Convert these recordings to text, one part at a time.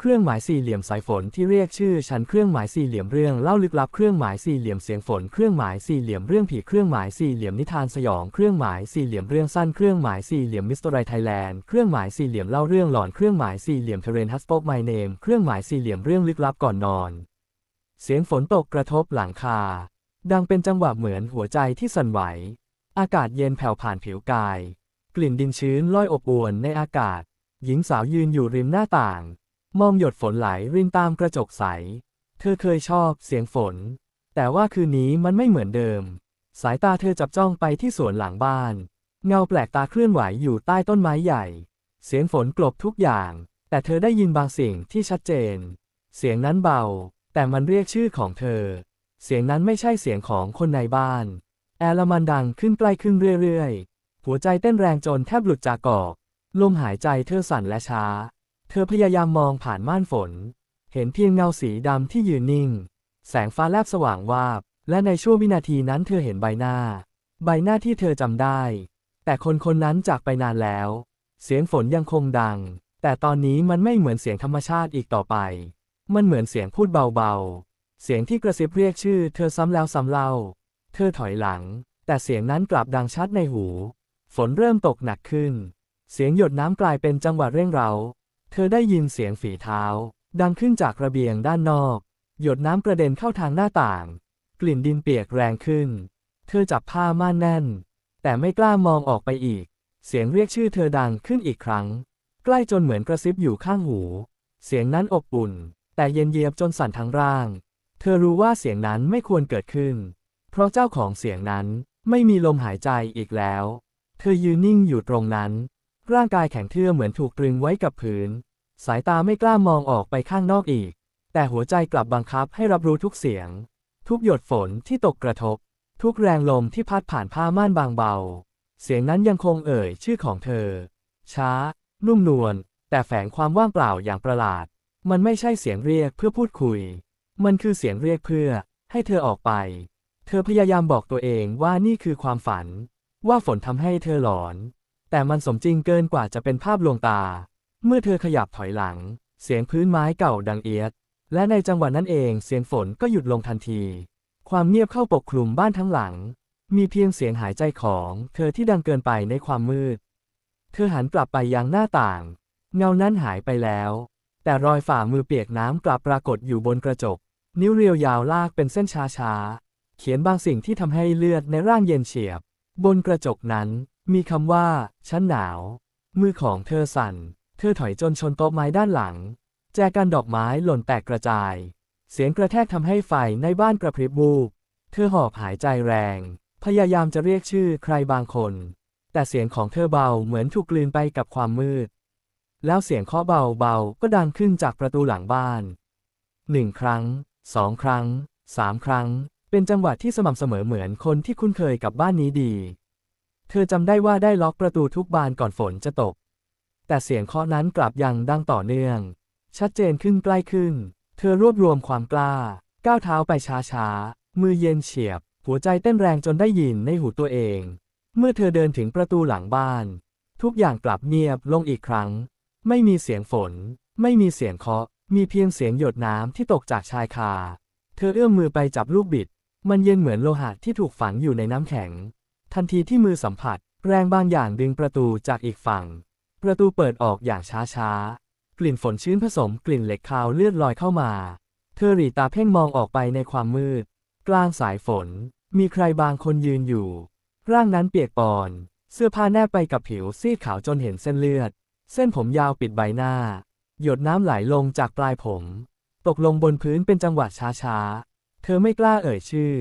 เครื่องหมายสี่เหลี่ยมสายฝนที่เรียกชื่อฉันเครื่องหมายสี่เหลี่ยมเรื่องเล่าลึกลับเครื่องหมายสี่เหลี่ยมเสียงฝนเครื่องหมายสี่เหลี่ยมเรื่องผีเครื่องหมายสี่เหลี่ยมนิทานสยองเครื่องหมายสี่เหลี่ยมเรื่องสั้นเครื่องหมายสี่เหลี่ยมมิสเตอร์ไรไทยแลนด์เครื่องหมายสี่เหลี่ยมเล่าเรื่องหลอนเครื่องหมายสี่เหลี่ยมเทเรนฮัสโปกไมเนมเครื่องหมายสี่เหลี่ยมเรื่องลึกลับก่อนนอน เสียงฝนตกกระทบหลังคา ดังเป็นจังหวะเหมือนหัวใจที่สั่นไหว อากาศเย็นแผ่วผ่านผิวกาย กลิ่นดินชื้นลอยอบอวนในอากาศ หญิงสาวยืนอยู่ริมหน้าต่าง มองหยดฝนไหลรินตามกระจกใส เธอเคยชอบเสียงฝน แต่ว่าคืนนี้มันไม่เหมือนเดิม สายตาเธอจับจ้องไปที่สวนหลังบ้าน เงาแปลกตาเคลื่อนไหวอยู่ใต้ต้นไม้ใหญ่ เสียงฝนกลบทุกอย่าง แต่เธอได้ยินบางสิ่งที่ชัดเจน เสียงนั้นเบา แต่มันเรียกชื่อของเธอ เสียงนั้นไม่ใช่เสียงของคนในบ้าน แอลมันดังขึ้นใกล้ขึ้นเรื่อยๆ หัวใจเต้นแรงจนแทบหลุดจากกอก ลมหายใจเธอสั่นและช้า เธอพยายามมองผ่านม่านฝน เห็นเพียงเงาสีดำที่ยืนนิ่ง แสงฟ้าแลบสว่างวาบ และในช่วงวินาทีนั้นเธอเห็นใบหน้า ใบหน้าที่เธอจำได้ แต่คนคนนั้นจากไปนานแล้ว เสียงฝนยังคงดัง แต่ตอนนี้มันไม่เหมือนเสียงธรรมชาติอีกต่อไป มันเหมือนเสียงพูดเบาๆ เสียงที่กระซิบเรียกชื่อ เธอซ้ำแล้วซ้ำเล่า เธอถอยหลัง แต่เสียงนั้นกลับดังชัดในหู ฝนเริ่มตกหนักขึ้น เสียงหยดน้ำกลายเป็นจังหวะเร่งเร้า เธอได้ยินเสียงฝีเท้า ดังขึ้นจากระเบียงด้านนอก หยดน้ำกระเด็นเข้าทางหน้าต่าง กลิ่นดินเปียกแรงขึ้น เธอจับผ้าม่านแน่น แต่ไม่กล้ามองออกไปอีก เสียงเรียกชื่อเธอดังขึ้นอีกครั้ง ใกล้จนเหมือนกระซิบอยู่ข้างหู เสียงนั้นอบอุ่น แต่เย็นเยียบจนสั่นทั้งร่าง เธอรู้ว่าเสียงนั้นไม่ควรเกิดขึ้น เพราะเจ้าของเสียงนั้นไม่มีลมหายใจอีกแล้ว เธอยืนนิ่งอยู่ตรงนั้น ร่างกายแข็งเทื่อเหมือนถูกตรึงไว้กับพื้นสายตาไม่กล้ามองออกไปข้างนอกอีก แต่หัวใจกลับบังคับให้รับรู้ทุกเสียง ทุกหยดฝนที่ตกกระทบ ทุกแรงลมที่พัดผ่านผ้าม่านบางเบา เสียงนั้นยังคงเอ่ยชื่อของเธอ ช้า นุ่มนวลแต่แฝงความว่างเปล่าอย่างประหลาด มันไม่ใช่เสียงเรียกเพื่อพูดคุย มันคือเสียงเรียกเพื่อ ให้เธอออกไป เธอพยายามบอกตัวเองว่านี่คือความฝัน ว่าฝนทำให้เธอหลอน แต่มันสมจริงเกินกว่าจะเป็นภาพลวงตา เมื่อเธอขยับถอยหลัง เสียงพื้นไม้เก่าดังเอียด และในจังหวะนั้นเองเสียงฝนก็หยุดลงทันที ความเงียบเข้าปกคลุมบ้านทั้งหลัง มีเพียงเสียงหายใจของเธอที่ดังเกินไปในความมืด เธอหันกลับไปยังหน้าต่าง เงานั้นหายไปแล้ว แต่รอยฝ่ามือเปียกน้ำกลับปรากฏอยู่บนกระจก นิ้วเรียวยาวลากเป็นเส้นช้าๆเขียนบางสิ่งที่ทำให้เลือดในร่างเย็นเฉียบ บนกระจกนั้น มีคำว่า ฉันหนาว มือของเธอสั่น เธอถอยจนชนโต๊ะไม้ด้านหลัง แจกันดอกไม้หล่นแตกกระจาย เสียงกระแทกทำให้ไฟในบ้านกระพริบวูบ เธอหอบหายใจแรง พยายามจะเรียกชื่อใครบางคน แต่เสียงของเธอเบาเหมือนถูกกลืนไปกับความมืด แล้วเสียงเคาะเบาๆก็ดังขึ้นจากประตูหลังบ้านหนึ่งครั้งสองครั้งสามครั้ง เป็นจังหวะที่สม่ำเสมอเหมือนคนที่คุ้นเคยกับบ้านนี้ดี เธอจำได้ว่าได้ล็อกประตูทุกบานก่อนฝนจะตก แต่เสียงเคาะนั้นกลับยังดังต่อเนื่อง ชัดเจนขึ้นใกล้ขึ้น เธอรวบรวมความกล้า ก้าวเท้าไปช้าๆ มือเย็นเฉียบ หัวใจเต้นแรงจนได้ยินในหูตัวเอง เมื่อเธอเดินถึงประตูหลังบ้าน ทุกอย่างกลับเงียบลงอีกครั้ง ไม่มีเสียงฝน ไม่มีเสียงเคาะ มีเพียงเสียงหยดน้ำที่ตกจากชายคา เธอเอื้อมมือไปจับลูกบิด มันเย็นเหมือนโลหะที่ถูกฝังอยู่ในน้ำแข็ง ทันทีที่มือสัมผัส แรงบางอย่างดึงประตูจากอีกฝั่ง ประตูเปิดออกอย่างช้าๆ กลิ่นฝนชื้นผสมกลิ่นเหล็กคาวเลือดลอยเข้ามา เธอหลีตาเพ่งมองออกไปในความมืด กลางสายฝน มีใครบางคนยืนอยู่ ร่างนั้นเปียกปอน เสื้อผ้าแนบไปกับผิวซีดขาวจนเห็นเส้นเลือด เส้นผมยาวปิดใบหน้า หยดน้ำไหลลงจากปลายผม ตกลงบนพื้นเป็นจังหวะช้าๆ เธอไม่กล้าเอ่ยชื่อ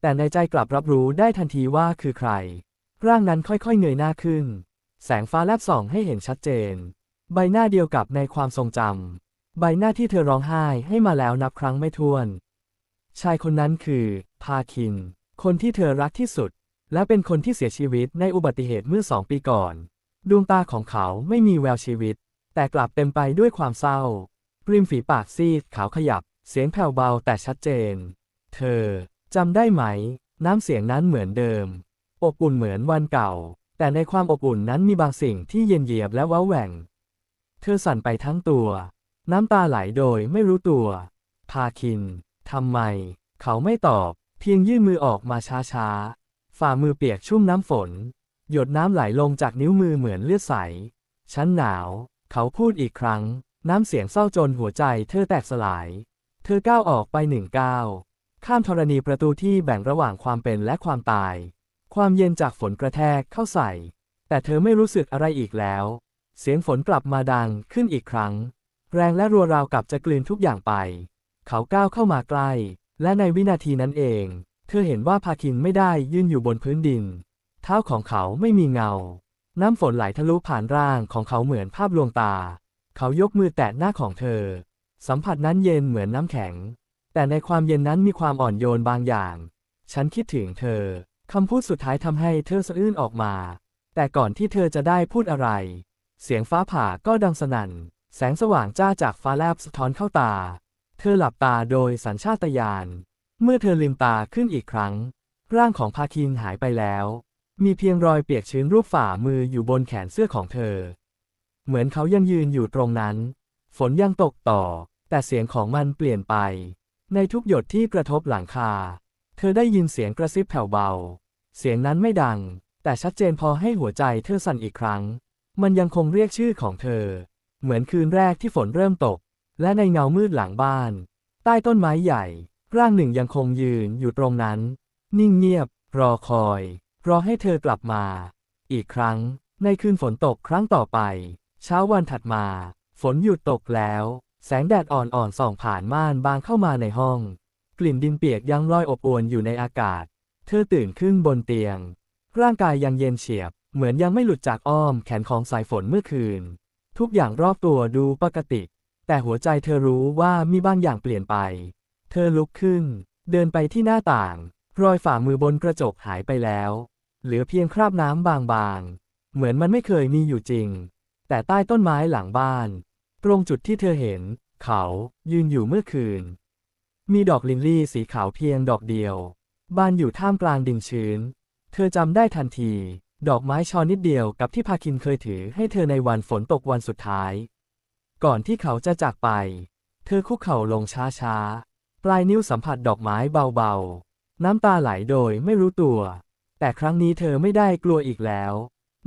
แต่ในใจกลับรับรู้ได้ทันทีว่าคือใคร ร่างนั้นค่อยๆเงยหน้าขึ้น แสงฟ้าแลบส่องให้เห็นชัดเจน ใบหน้าเดียวกับในความทรงจำ ใบหน้าที่เธอร้องไห้ให้มาแล้วนับครั้งไม่ถ้วน ชายคนนั้นคือ พาคิน คนที่เธอรักที่สุด และเป็นคนที่เสียชีวิตในอุบัติเหตุเมื่อสองปีก่อน ดวงตาของเขาไม่มีแววชีวิต แต่กลับเต็มไปด้วยความเศร้าริมฝีปากซีดขาวขยับ เสียงแผ่วเบาแต่ชัดเจน เธอ จำได้ไหม น้ำเสียงนั้นเหมือนเดิม อบอุ่นเหมือนวันเก่า แต่ในความอบอุ่นนั้นมีบางสิ่งที่เย็นเยียบและว้าแหว่ง เธอสั่นไปทั้งตัว น้ำตาไหลโดยไม่รู้ตัว พาคิน ทำไม เขาไม่ตอบ เพียงยื่นมือออกมาช้าๆ ฝ่ามือเปียกชุ่มน้ำฝน หยดน้ำไหลลงจากนิ้วมือเหมือนเลือดใส ฉันหนาว เขาพูดอีกครั้ง น้ำเสียงเศร้าจนหัวใจเธอแตกสลาย เธอก้าวออกไปหนึ่งก้าว ข้ามธรณีประตูที่แบ่งระหว่างความเป็นและความตาย ความเย็นจากฝนกระแทกเข้าใส่ แต่เธอไม่รู้สึกอะไรอีกแล้ว เสียงฝนกลับมาดังขึ้นอีกครั้ง แรงและรัวราวกับจะกลืนทุกอย่างไป เขาก้าวเข้ามาใกล้ และในวินาทีนั้นเอง เธอเห็นว่าพาคินไม่ได้ยืนอยู่บนพื้นดิน เท้าของเขาไม่มีเงา น้ำฝนไหลทะลุผ่านร่างของเขาเหมือนภาพลวงตา เขายกมือแตะหน้าของเธอ สัมผัสนั้นเย็นเหมือนน้ำแข็ง แต่ในความเย็นนั้นมีความอ่อนโยนบางอย่าง ฉันคิดถึงเธอ คำพูดสุดท้ายทำให้เธอสะอื้นออกมา แต่ก่อนที่เธอจะได้พูดอะไร เสียงฟ้าผ่าก็ดังสนั่น แสงสว่างจ้าจากฟ้าแลบสะท้อนเข้าตา เธอหลับตาโดยสัญชาตญาณ เมื่อเธอลืมตาขึ้นอีกครั้ง ร่างของพาคินหายไปแล้ว มีเพียงรอยเปียกชื้นรูปฝ่ามืออยู่บนแขนเสื้อของเธอ เหมือนเขายังยืนอยู่ตรงนั้น ฝนยังตกต่อ แต่เสียงของมันเปลี่ยนไป ในทุกหยดที่กระทบหลังคา เธอได้ยินเสียงกระซิบแผ่วเบา เสียงนั้นไม่ดัง แต่ชัดเจนพอให้หัวใจเธอสั่นอีกครั้ง มันยังคงเรียกชื่อของเธอ เหมือนคืนแรกที่ฝนเริ่มตก และในเงามืดหลังบ้าน ใต้ต้นไม้ใหญ่ ร่างหนึ่งยังคงยืนอยู่ตรงนั้น นิ่งเงียบ รอคอย รอให้เธอกลับมา อีกครั้ง ในคืนฝนตกครั้งต่อไป เช้าวันถัดมา ฝนหยุดตกแล้ว แสงแดดอ่อนๆส่องผ่านม่านบางเข้ามาในห้อง กลิ่นดินเปียกยังลอยอบอวนอยู่ในอากาศ เธอตื่นขึ้นบนเตียง ร่างกายยังเย็นเฉียบ เหมือนยังไม่หลุดจากอ้อมแขนของสายฝนเมื่อคืน ทุกอย่างรอบตัวดูปกติ แต่หัวใจเธอรู้ว่ามีบางอย่างเปลี่ยนไป เธอลุกขึ้น เดินไปที่หน้าต่าง รอยฝ่ามือบนกระจกหายไปแล้ว เหลือเพียงคราบน้ำบางๆ เหมือนมันไม่เคยมีอยู่จริง แต่ใต้ต้นไม้หลังบ้าน ตรงจุดที่เธอเห็น เขายืนอยู่เมื่อคืน มีดอกลินลี่สีขาวเพียงดอกเดียว บานอยู่ท่ามกลางดินชื้น เธอจำได้ทันที ดอกไม้ชอนิดเดียวกับที่พาคินเคยถือให้เธอในวันฝนตกวันสุดท้าย ก่อนที่เขาจะจากไป เธอคุกเข่าลงช้าๆ ปลายนิ้วสัมผัสดอกไม้เบาๆ น้ำตาไหลโดยไม่รู้ตัว แต่ครั้งนี้เธอไม่ได้กลัวอีกแล้ว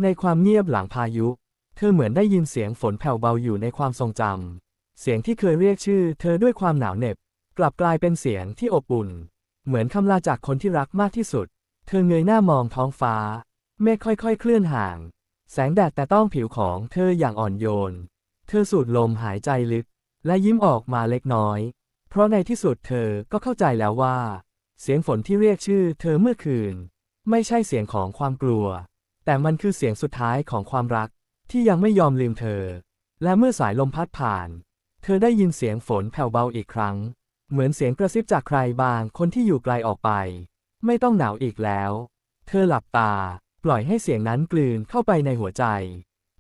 ในความเงียบหลังพายุเธอเหมือนได้ยินเสียงฝนแผ่วเบาอยู่ในความทรงจำ เสียงที่เคยเรียกชื่อเธอด้วยความหนาวเหน็บ กลับกลายเป็นเสียงที่อบอุ่น เหมือนคำลาจากคนที่รักมากที่สุด เธอเงยหน้ามองท้องฟ้า เมฆค่อยๆ เคลื่อนห่าง แสงแดดแต่ต้องผิวของเธออย่างอ่อนโยน เธอสูดลมหายใจลึก และยิ้มออกมาเล็กน้อย เพราะในที่สุดเธอก็เข้าใจแล้วว่า เสียงฝนที่เรียกชื่อเธอเมื่อคืน ไม่ใช่เสียงของความกลัว แต่มันคือเสียงสุดท้ายของความรัก ที่ยังไม่ยอมลืมเธอ และเมื่อสายลมพัดผ่าน เธอได้ยินเสียงฝนแผ่วเบาอีกครั้ง เหมือนเสียงกระซิบจากใครบางคนที่อยู่ไกลออกไป ไม่ต้องหนาวอีกแล้ว เธอหลับตา ปล่อยให้เสียงนั้นกลืนเข้าไปในหัวใจ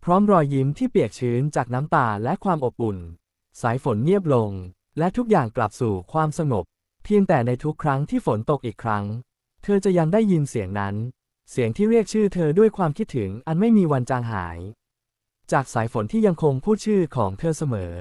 พร้อมรอยยิ้มที่เปียกชื้นจากน้ำตาและความอบอุ่น สายฝนเงียบลง และทุกอย่างกลับสู่ความสงบ เพียงแต่ในทุกครั้งที่ฝนตกอีกครั้ง เธอจะยังได้ยินเสียงนั้น เสียงที่เรียกชื่อเธอด้วยความคิดถึงอันไม่มีวันจางหาย จากสายฝนที่ยังคงพูดชื่อของเธอเสมอ